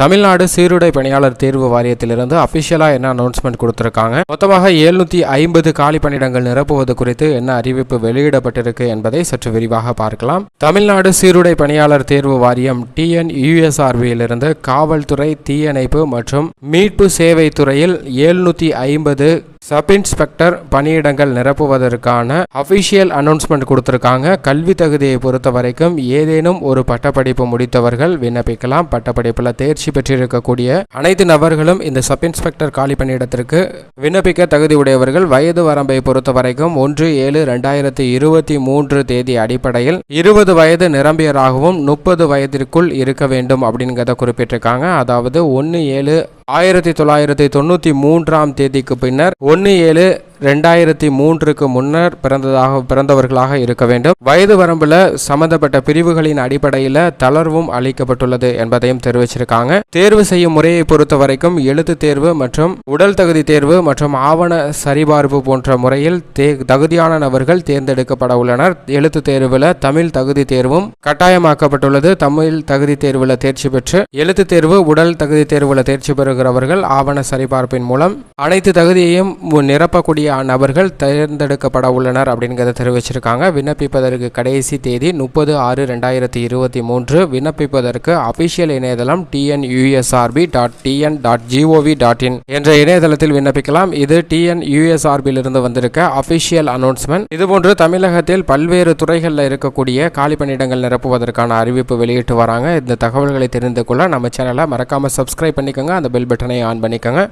தமிழ்நாடு சீருடை பணியாளர் தேர்வு வாரியத்திலிருந்து அபிஷியலா என்ன அனௌன்ஸ்மெண்ட் கொடுத்திருக்காங்க? மொத்தமாக எழுநூத்தி ஐம்பது காலி பணியிடங்கள் நிரப்புவது குறித்து என்ன அறிவிப்பு வெளியிடப்பட்டிருக்கு என்பதை சற்று விரிவாக பார்க்கலாம். தமிழ்நாடு சீருடை பணியாளர் தேர்வு வாரியம் டிஎன் யூஎஸ்ஆர்பியிலிருந்து காவல்துறை தீயணைப்பு மற்றும் மீட்பு சேவை துறையில் எழுநூத்தி ஐம்பது சப் இன்ஸ்பெக்டர் பணியிடங்கள் நிரப்புவதற்கான அபிஷியல் அனௌன்ஸ்மெண்ட் கொடுத்துருக்காங்க. கல்வி தகுதியை பொறுத்த வரைக்கும் ஏதேனும் ஒரு பட்டப்படிப்பு முடித்தவர்கள் விண்ணப்பிக்கலாம். பட்டப்படிப்பில் தேர்ச்சி பெற்றிருக்கக்கூடிய அனைத்து நபர்களும் இந்த சப் இன்ஸ்பெக்டர் காலி பணியிடத்திற்கு விண்ணப்பிக்க தகுதி உடையவர்கள். வயது வரம்பை பொறுத்த வரைக்கும் ஒன்று ஏழு ரெண்டாயிரத்தி இருபத்தி மூன்று தேதி அடிப்படையில் இருபது வயது நிரம்பியராகவும் முப்பது வயதிற்குள் இருக்க வேண்டும் அப்படிங்கிறத குறிப்பிட்டிருக்காங்க. அதாவது ஒன்று ஏழு ஆயிரத்தி தொள்ளாயிரத்தி தொண்ணூற்றி மூன்றாம் தேதிக்கு பின்னர் ஒன்று ஏழு ரெண்டாயிரத்தி மூன்றுக்கு முன்னர் பிறந்ததாக பிறந்தவர்களாக இருக்க வேண்டும். வயது வரம்பில் சம்பந்தப்பட்ட பிரிவுகளின் அடிப்படையில் தளர்வும் அளிக்கப்பட்டுள்ளது என்பதையும் தெரிவிச்சிருக்காங்க. தேர்வு செய்யும் முறையை பொறுத்த வரைக்கும் எழுத்து தேர்வு மற்றும் உடல் தகுதி தேர்வு மற்றும் ஆவண சரிபார்ப்பு போன்ற முறையில் தே தகுதியான நபர்கள் தேர்ந்தெடுக்கப்பட உள்ளனர். எழுத்து தேர்வில் தமிழ் தகுதி தேர்வும் கட்டாயமாக்கப்பட்டுள்ளது. தமிழ் தகுதி தேர்வில் தேர்ச்சி பெற்று எழுத்து தேர்வு உடல் தகுதி தேர்வில் தேர்ச்சி பெறுகிறவர்கள் ஆவண சரிபார்ப்பின் மூலம் அனைத்து தகுதியையும் நிரப்பக்கூடிய நபர்கள் தேர்ந்தெடுக்கப்பட உள்ளனர் அப்படிங்கிறத தெரிவிச்சிருக்காங்க. விண்ணப்பிப்பதற்கு கடைசி தேதி முப்பது ஆறு ரெண்டாயிரத்தி இருபத்தி மூன்று. விண்ணப்பிப்பதற்கு அபிஷியல் இணையதளம் TNUSRB dot TN dot GOV dot in என்ற இணையதளத்தில் விண்ணப்பிக்கலாம். இது டிஎன் யூஎஸ்ஆர்பியிலிருந்து வந்திருக்க அபிஷியல் அனௌன்ஸ்மெண்ட் இதுபோன்று தமிழகத்தில் பல்வேறு துறைகளில் இருக்கக்கூடிய காலி பணியிடங்கள் நிரப்புவதற்கான அறிவிப்பு வெளியிட்டு வராங்க. இந்த தகவல்களை தெரிந்து கொள்ள நம்ம சேனலை மறக்காமல் சப்ஸ்கிரைப் பண்ணிக்கோங்க. அந்த பெல் பட்டனை ஆன் பண்ணிக்கோங்க.